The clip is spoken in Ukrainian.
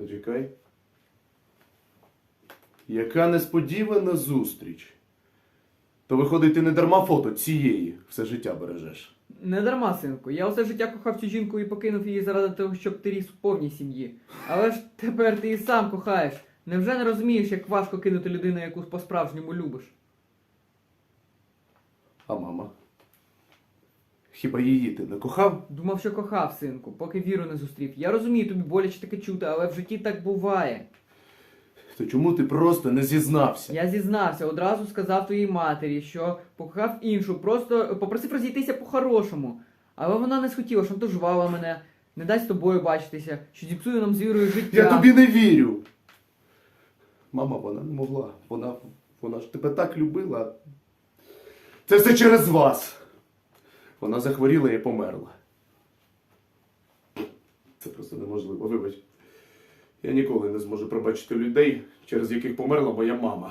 Почекай. Яка несподівана зустріч. То виходить, ти не дарма фото цієї все життя бережеш. Не дарма, синку. Я усе життя кохав цю жінку і покинув її заради того, щоб ти ріс у повній сім'ї. Але ж тепер ти і сам кохаєш. Невже не розумієш, як важко кинути людину, яку по-справжньому любиш? А мама? Хіба її ти не кохав? Думав, що кохав, синку, поки віру не зустрів. Я розумію, тобі боляче таке чути, але в житті так буває. То чому ти просто не зізнався? Я зізнався, одразу сказав твоїй матері, що покохав іншу, просто попросив розійтися по-хорошому. Але вона не схотіла, шантажувала мене, не дасть з тобою бачитися, що зіпсує нам з вірою життя. Я тобі не вірю. Мама, вона не могла. Вона, вона ж тебе так любила. Це все через вас. Вона захворіла і померла. Це просто неможливо, вибач. Я ніколи не зможу пробачити людей, через яких померла моя мама.